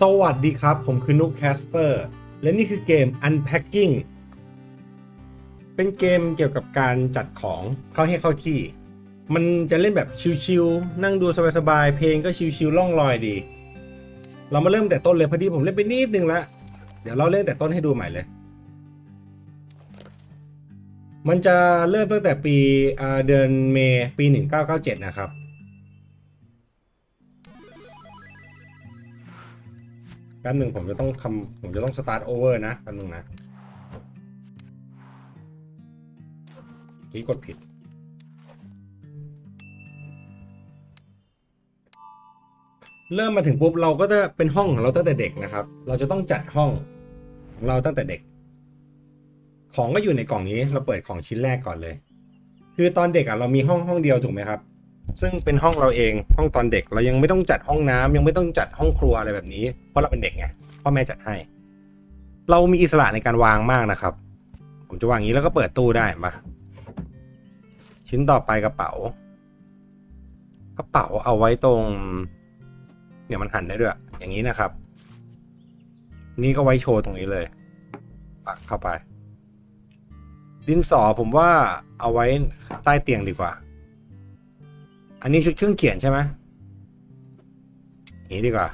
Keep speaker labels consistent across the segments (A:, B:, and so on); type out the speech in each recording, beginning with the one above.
A: สวัสดีครับ ผมคือนุกแคสเปอร์และนี่คือเกม Unpacking เป็นเกมเกี่ยวกับการจัดของเข้าให้เข้าที่ มันจะเล่นแบบชิลๆนั่งดูสบายๆเพลงก็ชิลๆล่องลอยดี เรามาเริ่มแต่ต้นเลยพอดีผมเล่นไปนิดนึงละเดี๋ยวเราเล่นแต่ต้นให้ดูใหม่เลย มันจะเริ่มตั้งแต่ปีเดือนเมย์ปี 1997 นะครับ แป๊บหนึ่งผมจะต้องคำผมจะต้องสตาร์ทโอเวอร์นะแป๊บหนึ่งนะที่กดผิด เริ่มมาถึงปุ๊บเราก็จะเป็นห้องของเราตั้งแต่เด็กนะครับ เราจะต้องจัดห้องของเราตั้งแต่เด็ก ของก็อยู่ในกล่องนี้ เราเปิดของชิ้นแรกก่อนเลย คือตอนเด็กอะเรามีห้องห้องเดียวถูกไหมครับ ซึ่งเป็นห้องเราเองห้องตอนเด็กเรายังไม่ต้องจัดห้องน้ำยังไม่ต้องจัดห้องครัวอะไรแบบนี้ เพราะเราเป็นเด็กไงพ่อแม่จัดให้ เรามีอิสระในการวางมากนะครับ ผมจะวางอย่างนี้แล้วก็เปิดตู้ได้มาชิ้นต่อไปกระเป๋า กระเป๋าเอาไว้ตรงเนี่ยมันหันได้ด้วย อย่างนี้นะครับ นี่ก็ไว้โชว์ตรงนี้เลย ปักเข้าไป ดินสอผมว่าเอาไว้ใต้เตียงดีกว่า อันนี้ชุดเครื่องเขียนใช่ไหมอย่างนี้ดีกว่า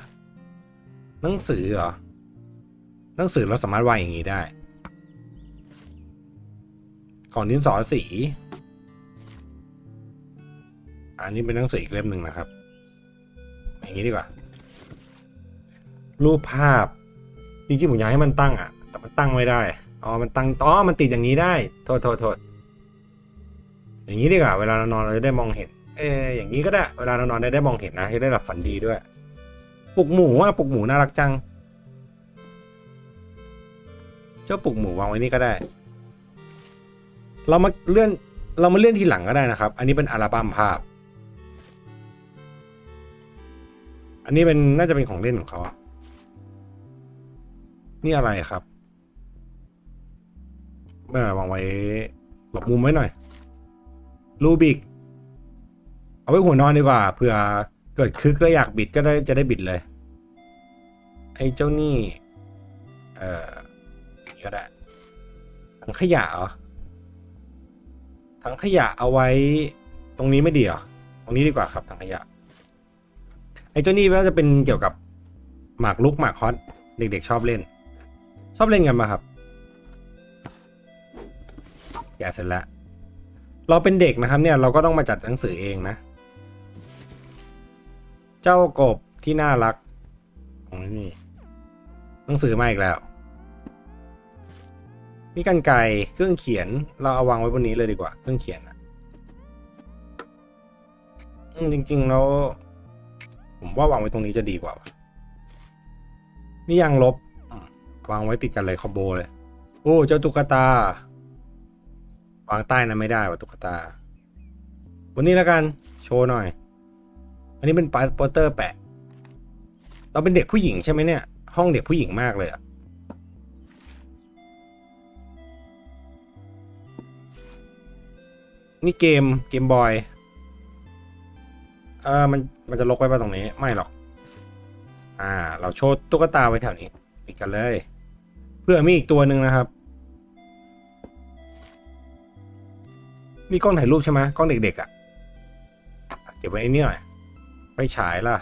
A: หนังสือเหรอ หนังสือเราสามารถวางอย่างนี้ได้ ของดินสอสี อันนี้เป็นหนังสืออีกเล่มหนึ่งนะครับ อย่างนี้ดีกว่า รูปภาพ จริงๆผมอยากให้มันตั้งอะแต่มันตั้งไม่ได้ อ๋อ มันตั้ง อ๋อ มันติดอย่างนี้ได้ โทษโทษโทษอย่างนี้ดีกว่า เวลาเรานอนเราจะได้มองเห็น เอออย่างนี้ก็ได้ เวลาเรานอนได้ได้มองเห็นนะจะได้หลับฝันดีด้วย ปลุกหมูอะปลุกหมูน่ารักจัง เจ้าปลุกหมูวางไว้นี่ก็ได้ เรามาเลื่อนเรามาเลื่อนทีหลังก็ได้นะครับ อันนี้เป็นอัลบั้มภาพ อันนี้เป็นน่าจะเป็นของเล่นของเขา นี่อะไรครับเมื่อวางไว้หลบมุมไว้หน่อย รูบิก เอาไว้หัวนอนดีกว่าเผื่อเกิดคึกแล้วอยากบิดก็ได้จะได้บิดเลย ไอ้เจ้านี่ เอ่อก็ได้ถังขยะเหรอถังขยะเอาไว้ ตรงนี้ไม่ดีเหรอตรงนี้ดีกว่าครับถังขยะ ไอ้เจ้านี่น่าจะเป็นเกี่ยวกับหมากลุกหมากฮอตเด็กๆชอบเล่น ชอบเล่นกันมาครับแกเสร็จแล้วเราเป็นเด็กนะครับเนี่ยเราก็ต้องมาจัดหนังสือเองนะ เจ้ากบที่น่ารักของนี่หนังสือมาอีกแล้ว มีกันไกรเครื่องเขียนเราเอาวางไว้บนนี้เลยดีกว่า เครื่องเขียนอะจริงๆแล้วผมว่าวางไว้ตรงนี้จะดีกว่า นี่ยางลบ วางไว้ติดกันเลยคอมโบเลย โอ้เจ้าตุ๊กตา วางใต้นั้นไม่ได้ว่ะตุ๊กตา วันนี้แล้วกัน โชว์หน่อย อันนี้เป็นปาโปสเตอร์แปะ เราเป็นเด็กผู้หญิงใช่ไหมเนี่ย ห้องเด็กผู้หญิงมากเลยอะนี่เกมเกมบอย เออมันมันจะลกไว้ป่ะตรงนี้ ไม่หรอก อ่า เราโชว์ตุ๊กตาไว้แถวนี้ติดกันเลย เพื่อมีอีกตัวหนึ่งนะครับ นี่กล้องถ่ายรูปใช่ไหมกล้องเด็กๆอะ่ะ เก็บไว้ในนี้หน่อย ไปฉายล่ะ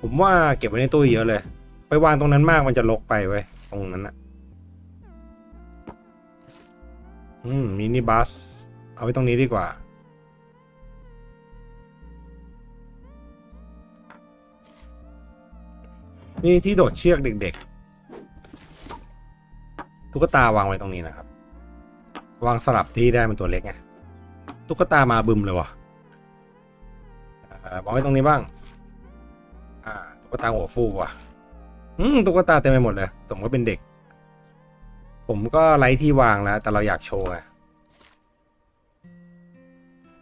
A: ผมว่าเก็บไว้ในตู้เยอะเลย ไปวางตรงนั้นมากมันจะลกไปเว้ยตรงนั้นอะอืมมินิบัส เอาไว้ตรงนี้ดีกว่า นี่ที่โดดเชือกเด็กๆ ตุ๊กตาวางไว้ตรงนี้นะครับ วางสลับที่ได้เป็นตัวเล็กไง ตุ๊กตามาบึมเลยวะอ่า วางไว้ตรงนี้บ้าง อ่าตุ๊กตาหัวฟูว่ะ อืมตุ๊กตาเต็มไปหมดเลยสมก็เป็นเด็ก ผมก็ไล่ที่วางแล้ว แต่เราอยากโชว์ไง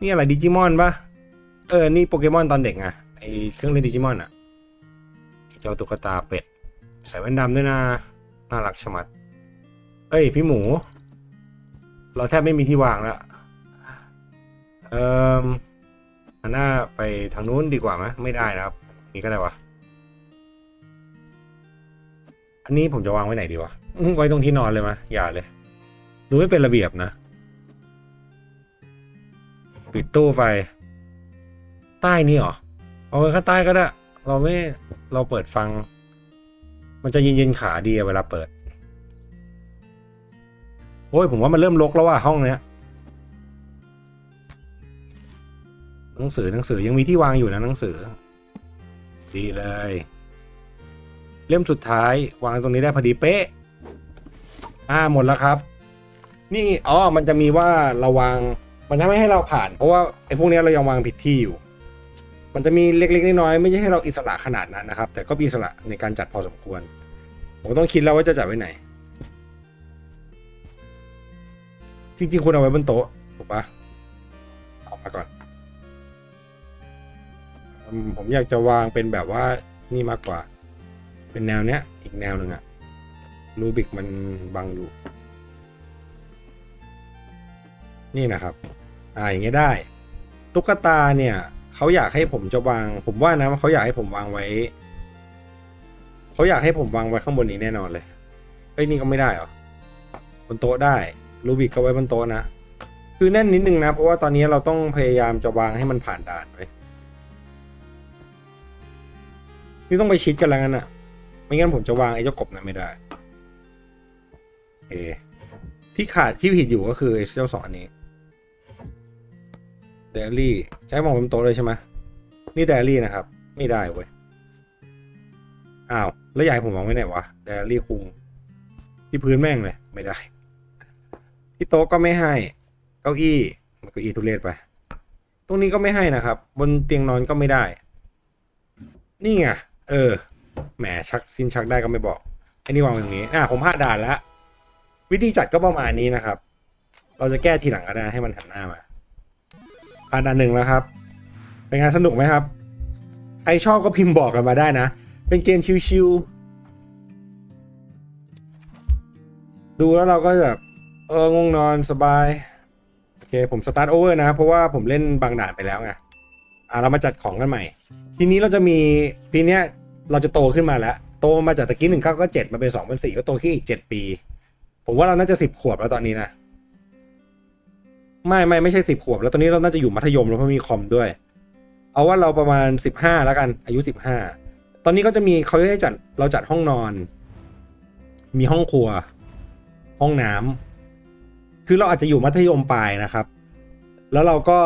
A: นี่อะไรดิจิมอนปะเออ นี่โปเกมอนตอนเด็กไงไอเครื่องเล่นดิจิมอนอะเจ้าตุ๊กตาเป็ด ใส่แว่นดำด้วยนะน่ารักชะมัด เอ้ย พี่หมู เราแทบไม่มีที่วางแล้วเอ่อ หันหน้าไปทางนู้นดีกว่าไหมไม่ได้นะครับ นี่ก็ได้วะอันนี้ผมจะวางไว้ไหนดีวะไว้ตรงที่นอนเลยมะอย่าเลย ดูไม่เป็นระเบียบนะ ปิดตู้ไฟใต้นี่หรอ เอาไว้ข้างใต้ก็ได้ เราไม่ เราเปิดฟัง มันจะเย็นๆขาดีเวลาเปิด โอ้ยผมว่ามันเริ่มรกแล้วว่ะห้องเนี้ย หนังสือหนังสือยังมีที่วางอยู่นะหนังสือ ดีเลย เล่มสุดท้ายวางตรงนี้ได้พอดีเป๊ะ อ่าหมดแล้วครับ นี่อ๋อมันจะมีว่าเราวางมันจะไม่ให้เราผ่าน เพราะว่าไอ้พวกนี้เรายังวางผิดที่อยู่ มันจะมีเล็กๆน้อยๆไม่ใช่ให้เราอิสระขนาดนั้นนะครับ แต่ก็มีอิสระในการจัดพอสมควร ผมต้องคิดแล้วว่าจะจัดไว้ไหนจริงๆควรเอาไว้บนโต๊ะถูกปะเอามาก่อน อืมผมอยากจะวางเป็นแบบว่านี่มากกว่า เป็นแนวเนี้ย อีกแนวหนึ่งอะรูบิกมันบังอยู่ นี่นะครับ อ่าอย่างเงี้ยได้ ตุ๊กตาเนี่ยเขาอยากให้ผมจะวาง ผมว่านะเขาอยากให้ผมวางไว้เขาอยากให้ผมวางไว้ข้างบนนี้แน่นอนเลยเอ้ยนี่ก็ไม่ได้หรอบนโต๊ะได้รูบิกก็ไว้บนโต๊ะนะ คือแน่นนิดนึงนะ เพราะว่าตอนนี้เราต้องพยายามจะวางให้มันผ่านด่านไว้ นี่ต้องไปชิดกันแล้วงั้นอะไม่งั้นผมจะวางไอ้เจ้ากบนั้นไม่ได้โอที่ขาดที่ผิดอยู่ก็คือไอ้เจ้าสองอันนี้เดลี่ใช้มองบนโต๊ะเลยใช่ไหมนี่เดลี่นะครับ ไม่ได้เว้ยอ้าวแล้วยายผมมองไว้ไหนวะเดลี่คุมที่พื้นแม่งเลย ไม่ได้ ที่โต๊ะก็ไม่ให้ เก้าอี้มันก้าอี้ทุเรศไป ตรงนี้ก็ไม่ให้นะครับ บนเตียงนอนก็ไม่ได้ นี่ไง เออ แหมชักสิ้นชักได้ก็ไม่บอกไอ้นี่วางไว้ตรงนี้ อะผมพลาดด่านแล้ววิธีจัดก็ประมาณนี้นะครับ เราจะแก้ทีหลังก็ได้ให้มันหันหน้ามาผ่านด่านหนึ่งแล้วครับ เป็นงานสนุกไหมครับ ใครชอบก็พิมพ์บอกกันมาได้นะ เป็นเกมชิวๆ ดูแล้วเราก็แบบเออง่วงนอนสบาย โอเค ผมสตาร์ทโอเวอร์นะ เพราะว่าผมเล่นบางด่านไปแล้วไง อะเรามาจัดของกันใหม่ ทีนี้เราจะมีปีเนี้ยเราจะโตขึ้นมาแล้ว โตมาจากตะกี้หนึ่งเก้าก็เจ็ดมาเป็นสองเป็นสี่ก็โตขึ้นอีกเจ็ดปี ผมว่าเราน่าจะสิบขวบแล้วตอนนี้นะไม่ไม่ไม่ใช่สิบขวบ แล้วตอนนี้เราน่าจะอยู่มัธยมแล้วเพราะมีคอมด้วย เอาว่าเราประมาณสิบห้าแล้วกัน อายุสิบห้าตอนนี้ก็จะมีเขาให้จัดเราจัดห้องนอน มีห้องครัว ห้องน้ำคือเราอาจจะอยู่มัธยมปลายนะครับ แล้วเราก็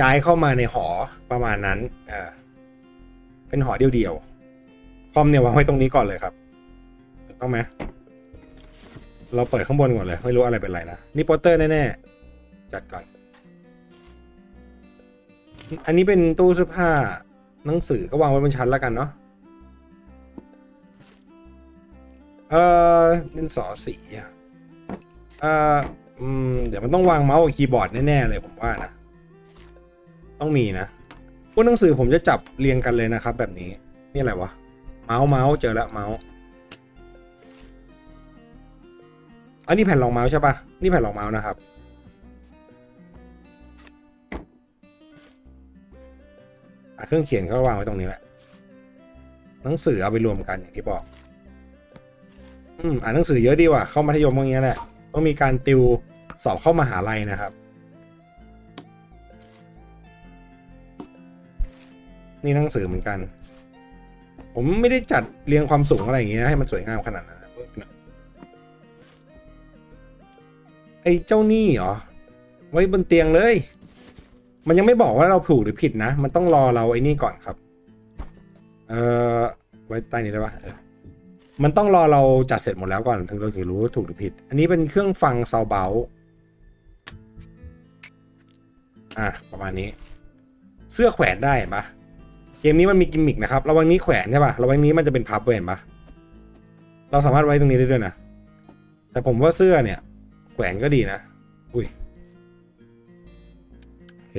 A: ย้ายเข้ามาในหอประมาณนั้นเออเป็นหอเดียวๆคอมเนี่ยวางไว้ตรงนี้ก่อนเลยครับถูกต้องไหมเราเปิดข้างบนก่อนเลย ไม่รู้อะไรเป็นไรนะนี่โปสเตอร์แน่ๆจัดก่อน อันนี้เป็นตู้เสื้อผ้าหนังสือก็วางไว้บนชั้นแล้วกันเนาะเออดินสอสีอะเอออืมเดี๋ยวมันต้องวางเมาส์กับคีย์บอร์ดแน่ ๆ เลยผมว่านะ ต้องมีนะพวกหนังสือผมจะจับเรียงกันเลยนะครับ แบบนี้นี่อะไรวะเมาส์เมาส์เจอแล้วเมาส์อันนี้แผ่นรองเมาส์ใช่ปะนี่แผ่นรองเมาส์นะครับอะเครื่องเขียนก็วางไว้ตรงนี้แหละ หนังสือเอาไปรวมกันอย่างที่บอก อืมอ่านหนังสือเยอะดีว่ะเข้ามัธยมพวกนี้แหละต้องมีการติวสอบเข้ามหาลัยนะครับ นี่หนังสือเหมือนกัน ผมไม่ได้จัดเรียงความสูงอะไรอย่างงี้นะให้มันสวยงามขนาดนั้นไอ้เจ้านี่เหรอ ไว้บนเตียงเลย มันยังไม่บอกว่าเราถูกหรือผิดนะ มันต้องรอเราไอ้นี่ก่อนครับ เอ่อ ไว้ใต้นี้ได้ปะมันต้องรอเราจัดเสร็จหมดแล้วก่อนถึงเราถึงรู้ว่าถูกหรือผิด อันนี้เป็นเครื่องฟังซาวเบลอะ ประมาณนี้ เสื้อแขวนได้เห็นปะ เกมนี้มันมีกิมมิกนะครับ ระวังนี้แขวนใช่ปะระวังนี้มันจะเป็นพับเว้ยเห็นปะเราสามารถไว้ตรงนี้ได้ด้วยนะ แต่ผมว่าเสื้อเนี่ย แขวนก็ดีนะ อุ้ย โอเค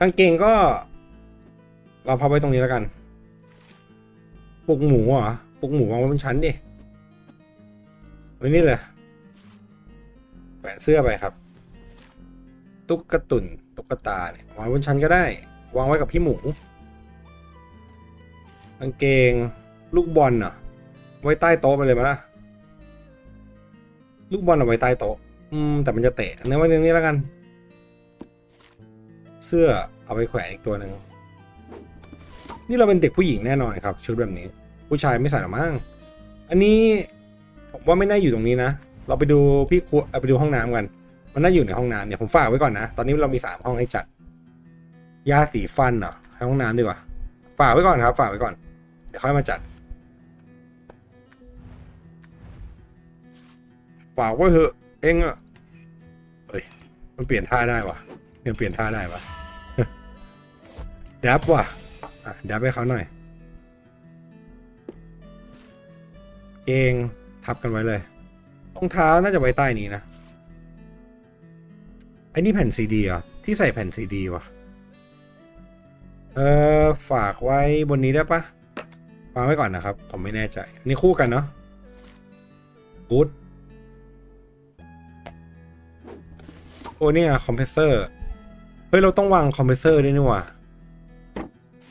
A: กางเกงก็ เราพับไว้ตรงนี้แล้วกันปลุกหมูเหรอปลุกหมูวางไว้บนชั้นดิ ไว้นี่เลย แขวนเสื้อไปครับ ตุ๊กตุนตุ๊กตาเนี่ย วางบนชั้นก็ได้ วางไว้กับพี่หมูกางเกงลูกบอลเนาะไว้ใต้โต๊ะไปเลยมั้ยล่ะลูกบอลเอาไว้ใต้โต๊ะ อืม แต่มันจะเตะเนื้อไว้ตรงนี้แล้วกัน เสื้อเอาไปแขวนอีกตัวหนึ่ง นี่เราเป็นเด็กผู้หญิงแน่นอนครับ ชุดแบบนี้ ผู้ชายไม่ใส่หรอกมั้ง อันนี้ผมว่าไม่น่าอยู่ตรงนี้นะ เราไปดูพี่ครัวไปดูห้องน้ำกัน มันน่าอยู่ในห้องน้ำเนี่ยผมฝากไว้ก่อนนะ ตอนนี้เรามีสามห้องให้จัด ยาสีฟันเหรอให้ห้องน้ำดีกว่า ฝากไว้ก่อนครับ ฝากไว้ก่อน เดี๋ยวค่อยมาจัด ฝากไว้เถอะ เองอะเอ้ย มันเปลี่ยนท่าได้วะมันเปลี่ยนท่าได้วะดับว่ะอะดับให้เขาหน่อย เองทับกันไว้เลยรองเท้าน่าจะไว้ใต้นี้นะไอ้นี่แผ่นซีดีอะที่ใส่แผ่นซีดีวะ เออฝากไว้บนนี้ได้ปะวางไว้ก่อนนะครับ ผมไม่แน่ใจ อันนี้คู่กันเนาะกูดโอ้เนี่ยคอมเพรสเซอร์ เฮ้ย เราต้องวางคอมเพรสเซอร์ด้วยนี่ว่า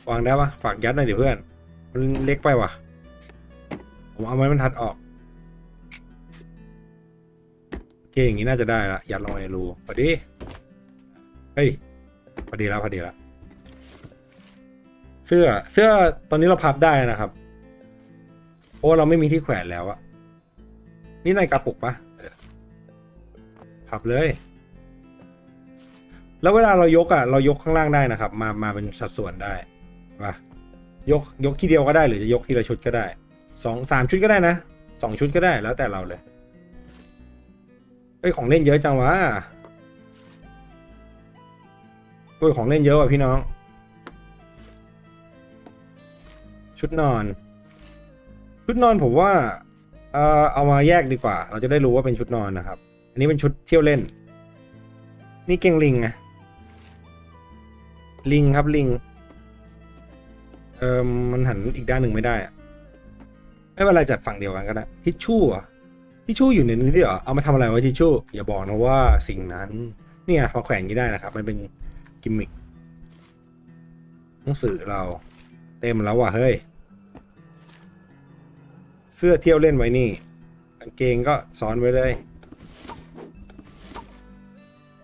A: วางได้ปะฝากยัดหน่อยดิเพื่อน มันเล็กไปว่ะ ผมเอาไม้บรรทัดออกโอเคอย่างนี้น่าจะได้ละยัดลงไปในรูพอดี เฮ้ยพอดีแล้วพอดีแล้ว เสื้อเสื้อตอนนี้เราพับได้นะครับ เพราะว่าเราไม่มีที่แขวนแล้วอะนี่ในกระปุกปะพับเลย แล้วเวลาเรายกอะเรายกข้างล่างได้นะครับ มามาเป็นสัดส่วนได้ปะยกยกทีเดียวก็ได้หรือจะยกทีละชุดก็ได้สองสามชุดก็ได้นะสองชุดก็ได้แล้วแต่เราเลยเฮ้ยของเล่นเยอะจังวะโอ้ยของเล่นเยอะว่ะพี่น้อง ชุดนอน ชุดนอนผมว่าเออเอามาแยกดีกว่า เราจะได้รู้ว่าเป็นชุดนอนนะครับ อันนี้เป็นชุดเที่ยวเล่น นี่เก่งลิงไงลิงครับลิง เออมันหันอีกด้านหนึ่งไม่ได้อะไม่เป็นไรจัดฝั่งเดียวกันก็ได้ทิชชู่อะทิชชู่อยู่ในนี้ด้วยเหรอเอามาทำอะไรวะทิชชู่อย่าบอกนะว่าสิ่งนั้น เนี่ยมาแขวนย่างนี้ได้นะครับ มันเป็นกิมมิคหนังสือเรา เต็มแล้วว่ะเฮ้ย เสื้อเที่ยวเล่นไว้นี่กางเกงก็ซ้อนไว้เลย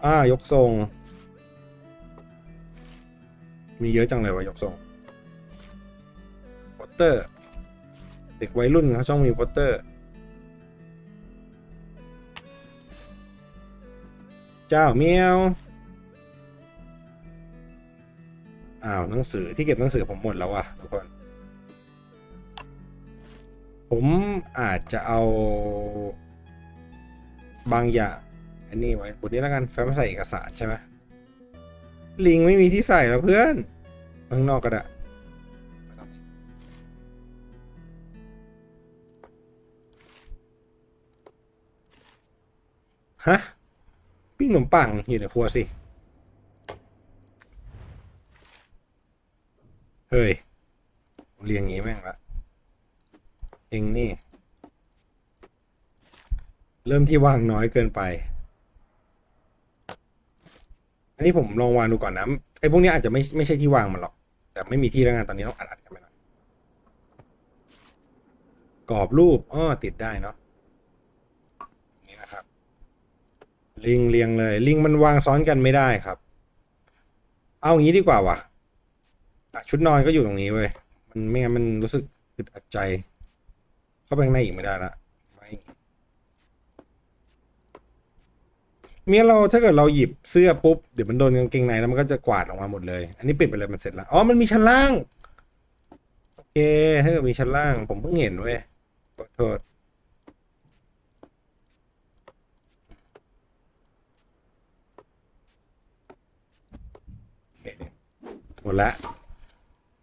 A: อ่ายกทรง มีเยอะจังเลยวะยกทรงโปสเตอร์ เด็กวัยรุ่นเขาช่องมีโปสเตอร์ เจ้าเมียวอ้าวหนังสือที่เก็บหนังสือผมหมดแล้วว่ะทุกคน ผมอาจจะเอาบางอย่างอันนี้ไว้บนนี้แล้วกันแฟ้มใส่เอกสารใช่ไหมลิงไม่มีที่ใส่แล้วเพื่อนข้างนอกก็ได้ฮะปิ้งขนมปังอยู่ในครัวสิ เฮ้ย เรียงงี้แม่งละ เองนี่ เริ่มที่วางน้อยเกินไป อันนี้ผมลองวางดูก่อนนะไอ้พวกนี้อาจจะไม่ไม่ใช่ที่วางมันหรอก แต่ไม่มีที่แล้วงานตอนนี้ต้องอัดอัดกันไปหน่อยกรอบรูปอ้อติดได้เนาะนี่นะครับ ลิงเรียงเลย ลิงมันวางซ้อนกันไม่ได้ครับ เอาอย่างนี้ดีกว่าวะ่ะชุดนอนก็อยู่ตรงนี้เว้ย มันไม่งั้นมันรู้สึกอึดอัดใจ เข้าไปข้างในอีกไม่ได้ละไม่เมียเราถ้าเกิดเราหยิบเสื้อปุ๊บเดี๋ยวมันโดนกางเกงในแล้วมันก็จะกวาดออกมาหมดเลย อันนี้ปิดไปเลยมันเสร็จแล้วอ๋อมันมีชั้นล่างโอเคถ้าเกิดมีชั้นล่าง ผมเพิ่งเห็นเว้ยขอโทษหมดละ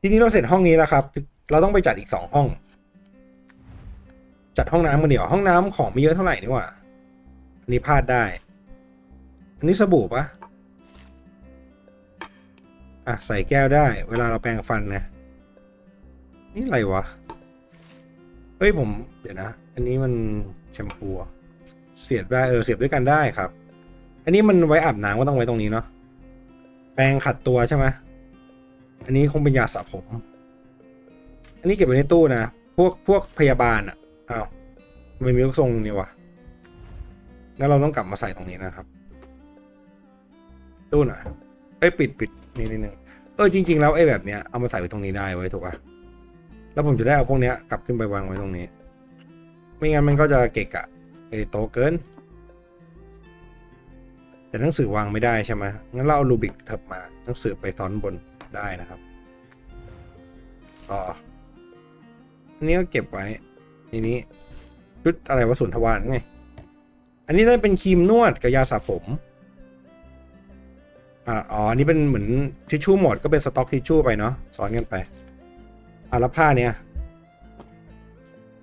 A: ทีนี้เราเสร็จห้องนี้แล้วครับ เราต้องไปจัดอีกสองห้อง จัดห้องน้ำกันเดี๋ยวห้องน้ำของไม่เยอะเท่าไหร่นี่หว่า อันนี้พลาดได้ อันนี้สบู่ปะอะ ใส่แก้วได้ เวลาเราแปรงฟันนะ นี่อะไรวะ เฮ้ยผม เดี๋ยวนะ อันนี้มันแชมพู เสียบได้เออเสียบด้วยกันได้ครับ อันนี้มันไว้อาบน้ำก็ต้องไว้ตรงนี้เนาะ แปรงขัดตัวใช่ไหมอันนี้คงเป็นยาสระผม อันนี้เก็บไว้ในตู้นะ พวกพวกพยาบาลอะ อ้าวไม่มีลูกทรงนี่วะงั้นเราต้องกลับมาใส่ตรงนี้นะครับตู้น่อยเอ้ปิดปิดนี่นิดนึงเออจริง ๆ แล้วไอ้แบบเนี้ยเอามาใส่ไว้ตรงนี้ได้ไว้ถูกปะแล้วผมจะได้เอาพวกเนี้ยกลับขึ้นไปวางไว้ตรงนี้ ไม่งั้นมันก็จะเกะกะไอ้โตเกิน แต่หนังสือวางไม่ได้ใช่ไหมงั้นเราเอารูบิกทับมาหนังสือไปซ้อนบนได้นะครับ ต่ออันนี้ก็เก็บไว้ ในนี้ชุดอะไรวะสุนทวารไง อันนี้น่าจะเป็นครีมนวดกับยาสระผมอ๋ออันนี้เป็นเหมือนทิชชู่หมดก็เป็นสต็อกทิชชู่ไปเนาะซ้อนกันไปอะแล้วผ้าเนี้ย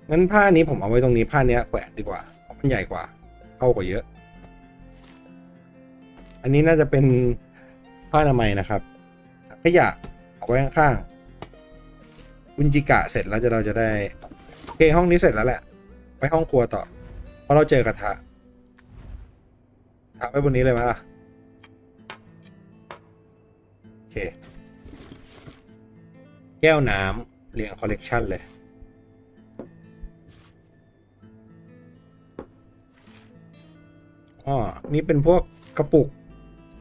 A: งั้นผ้านี้ผมเอาไว้ตรงนี้ผ้าเนี้ยแขวนดีกว่าเพราะมันใหญ่กว่า เข้ากว่าเยอะ อันนี้น่าจะเป็นผ้าอนามัยนะครับขยะเอาไว้ข้างๆอุนจิกะเสร็จแล้วจะเราจะได้ โอเคห้องนี้เสร็จแล้วแหละ ไปห้องครัวต่อ เพราะเราเจอกระทะทะไว้บนนี้เลยมล่ะโอเค แก้วน้ำเรียงคอลเลกชันเลยอ๋อนี่เป็นพวกกระปุก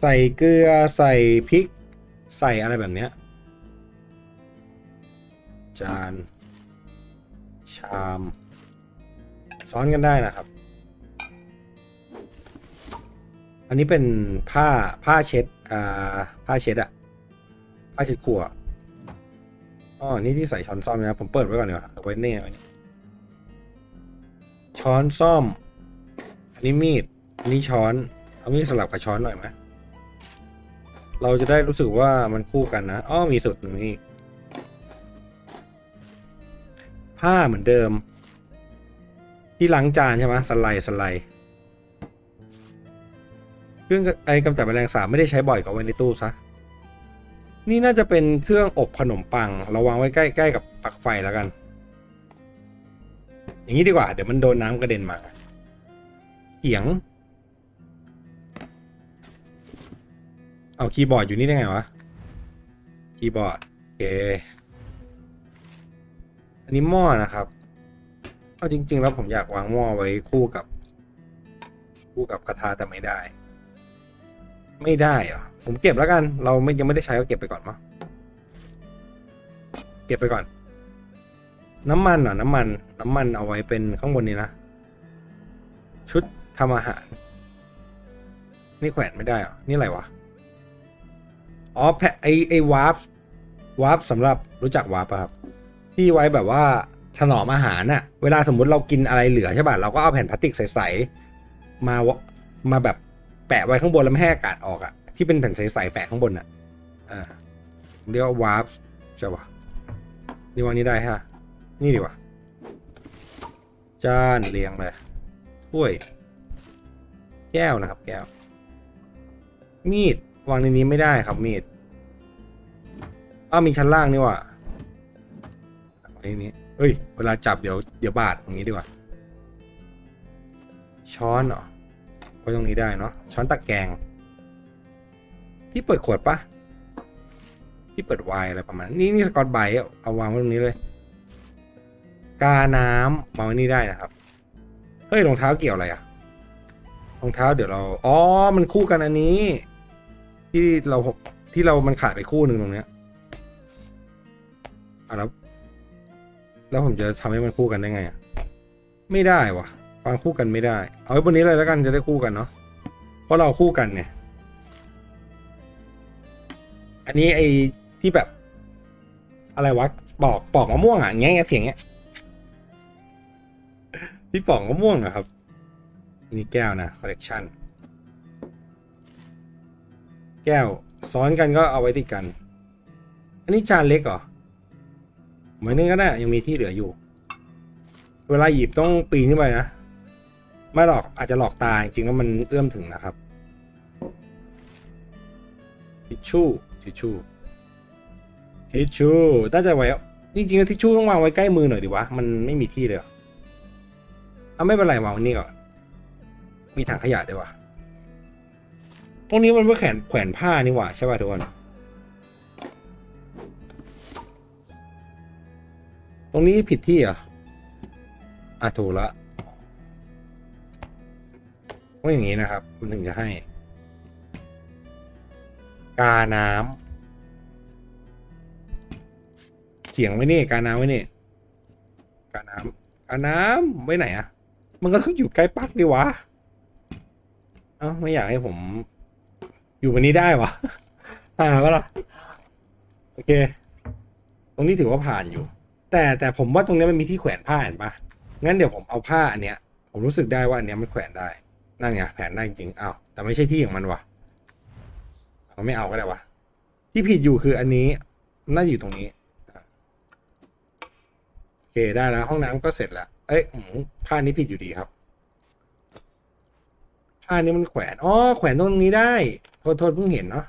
A: ใส่เกลือใส่พริก ใส่อะไรแบบเนี้ยจาน ชาม ซ้อนกันได้นะครับ อันนี้เป็นผ้าผ้าเช็ดอ่าผ้าเช็ดอะผ้าเช็ดครัวอ๋อนี่ที่ใส่ช้อนซ่อมนะผมเปิดไว้ก่อนเนีกว่ยเอาไว้เนี่ยไว้นี่ช้อนซ่อม อันนี้มีดอันนี้ช้อน เอามีดสลับกับช้อนหน่อยไหมเราจะได้รู้สึกว่ามันคู่กันนะ อ้อมีสุดตรงนี้ ผ้าเหมือนเดิม ที่ล้างจานใช่ไหมสไลด์สไลด์เครื่องไอ้กำจัดแมลงสาบไม่ได้ใช้บ่อยก็เอาไว้ในตู้ซะนี่น่าจะเป็นเครื่องอบขนมปังเราวางไว้ใกล้ๆกับปลั๊กไฟแล้วกัน อย่างนี้ดีกว่า เดี๋ยวมันโดนน้ำกระเด็นมาเขียง เอาคีย์บอร์ดอยู่นี่ได้ไงวะ คีย์บอร์ดโอเค อันนี้หม้อนะครับเอาจริง ๆ แล้วผมอยากวางหม้อไว้คู่กับ คู่กับกระทะแต่ไม่ได้ ไม่ได้เหรอผมเก็บแล้วกัน เราไม่ยังไม่ได้ใช้ก็เก็บไปก่อนมั้งเก็บไปก่อน น้ำมันเหรอน้ำมัน น้ำมันเอาไว้เป็นข้างบนนี้นะ ชุดทำอาหาร นี่แขวนไม่ได้เหรอนี่อะไรวะอ๋อแพไอไอวาร์ปวาร์ปสำหรับรู้จักวาร์ฟปะครับ ที่ไว้แบบว่าถนอมอาหารน่ะ เวลาสมมุติเรากินอะไรเหลือใช่ป่ะเราก็เอาแผ่นพลาสติกใสๆมาวมาแบบแปะไว้ข้างบนแล้วไม่ให้อากาศออกอะที่เป็นแผ่นใสๆแปะข้างบนอะอ่าเรียกว่าวาร์ปใช่ป่ะนี่วางนี้ได้ฮะนี่ดีกว่าจานเรียงเลยถ้วย แก้วนะครับ แก้ว มีดวางในนี้ไม่ได้ครับมีดอ้ามีชั้นล่างนี่ว่า ไว้นี้เฮ้ย เวลาจับเดี๋ยวเดี๋ยวบาดตรงนี้ดีกว่า ช้อนเหรอไว้ตรงนี้ได้เนาะ ช้อนตะแกรงพี่เปิดขวดปะพี่เปิดไวน์อะไรประมาณ นี่นี่สกอตไบเอาวางไว้ตรงนี้เลย กาน้ำวาไว้นี่ได้นะครับ เฮ้ยรองเท้าเกี่ยวอะไรอะรองเท้าเดี๋ยวเรา อ๋อ มันคู่กันอันนี้ ที่เราที่เรามันขาดไปคู่หนึ่งตรงเนี้ยอะแล้ว แล้วผมจะทำให้มันคู่กันได้ไงอะไม่ได้วะวางคู่กันไม่ได้ เอาไว้บนนี้เลยแล้วกันจะได้คู่กันเนาะเพราะเราคู่กันเนี่ย อันนี้ไอ้ที่แบบ อะไรวะปอกปอกมะม่วงอะเงี้ยเสียงเงี้ยที่ปอกมะม่วงอะครับ นี่แก้วนะคอลเลกชันแก้ว ซ้อนกันก็เอาไว้ติดกัน อันนี้จานเล็กเหรอ เหมือนนึงก็ได้ยังมีที่เหลืออยู่ เวลาหยิบต้องปีนขึ้นไปนะไม่หรอกอาจจะหลอกตาจริงๆแล้วมันเอื้อมถึงนะครับทิชชู่ทิชชู่ทิชชู่น่าจะไว้จริงๆแล้วทิชชู่ต้องวางไว้ใกล้มือหน่อยดีวะมันไม่มีที่เลยเอาไม่เป็นไรวางว้นี่ก่อนมีถังขยะด้วยวะตรงนี้มันไม่แขวนแขวนผ้านี่หว่าใช่ป่ะทุกคน ตรงนี้ผิดที่เหรออะถูกล้วว่าอย่างนี้นะครับ คุณถึงจะให้ กาน้ำเขียงไว้นี่ กาน้ำไว้นี่ กาน้ำกาน้ำไว้ไหนอะมันก็ต้องอยู่ใกล้ปักดิวะ เอ้าไม่อยากให้ผม อยู่วันนี้ได้วะอ่าปะล่ะ โอเค ตรงนี้ถือว่าผ่านอยู่ แต่แต่ผมว่าตรงนี้มันมีที่แขวนผ้าเห็นปะงั้นเดี๋ยวผมเอาผ้าอันเนี้ย ผมรู้สึกได้ว่าอันเนี้ยมันแขวนได้ นั่นไงแผนได้จริงอ้าวแต่ไม่ใช่ที่ของมันวะเราไม่เอาก็ได้วะที่ผิดอยู่คืออันนี้ น่าจะอยู่ตรงนี้โอเคได้แล้วห้องน้ำก็เสร็จแล้ว เอ้ยผ้านี้ผิดอยู่ดีครับผ้านี้มันแขวนอ๋อแขวนตรงนี้ได้โทษโทษเพิ่งเห็นเนาะ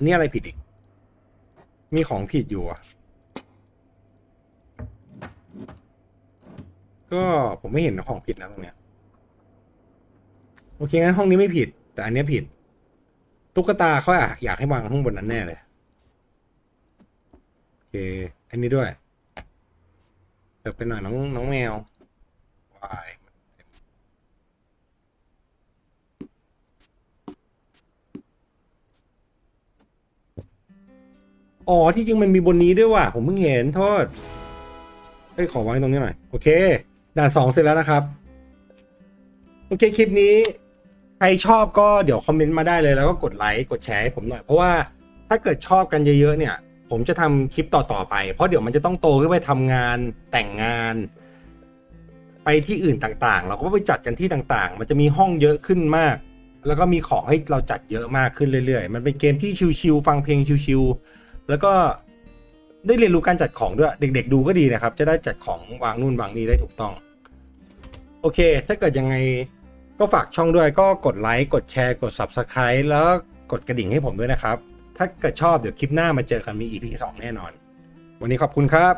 A: นนี่อะไรผิดอีก มีของผิดอยู่อะ ก็ผมไม่เห็นของผิดนะตรงเนี้ย โอเคงั้นห้องนี้ไม่ผิด แต่อันเนี้ยผิด ตุ๊กตาเขาอะอยากให้วางข้างบนนั้นแน่เลย โอเค อันนี้ด้วยเดี๋ยวไปหน่อยน้องน้องแมววายอ๋อ ที่จริงมันมีบนนี้ด้วยว่ะ ผมเพิ่งเห็นโทษ เอ้ย ขอวางตรงนี้หน่อย โอเค ด่านสองเสร็จแล้วนะครับ โอเคคลิปนี้ใครชอบก็เดี๋ยวคอมเมนต์มาได้เลยแล้วก็กดไลค์กดแชร์ให้ผมหน่อย เพราะว่าถ้าเกิดชอบกันเยอะๆเนี่ย ผมจะทำคลิปต่อๆไป เพราะเดี๋ยวมันจะต้องโตขึ้นไปทำงานแต่งงาน ไปที่อื่นต่างๆ เราก็ไปจัดกันที่ต่างๆ มันจะมีห้องเยอะขึ้นมาก แล้วก็มีของให้เราจัดเยอะมากขึ้นเรื่อยๆ มันเป็นเกมที่ชิวๆฟังเพลงชิวๆแล้วก็ได้เรียนรู้การจัดของด้วย เด็ก ๆ ดูก็ดีนะครับ จะได้จัดของวางนู่นวางนี่ได้ถูกต้อง โอเค ถ้าเกิดยังไงก็ฝากช่องด้วยก็กดไลค์กดแชร์กด Subscribe แล้วกดกระดิ่งให้ผมด้วยนะครับ ถ้าเกิดชอบเดี๋ยวคลิปหน้ามาเจอกันมี EP 2 แน่นอน วันนี้ขอบคุณครับ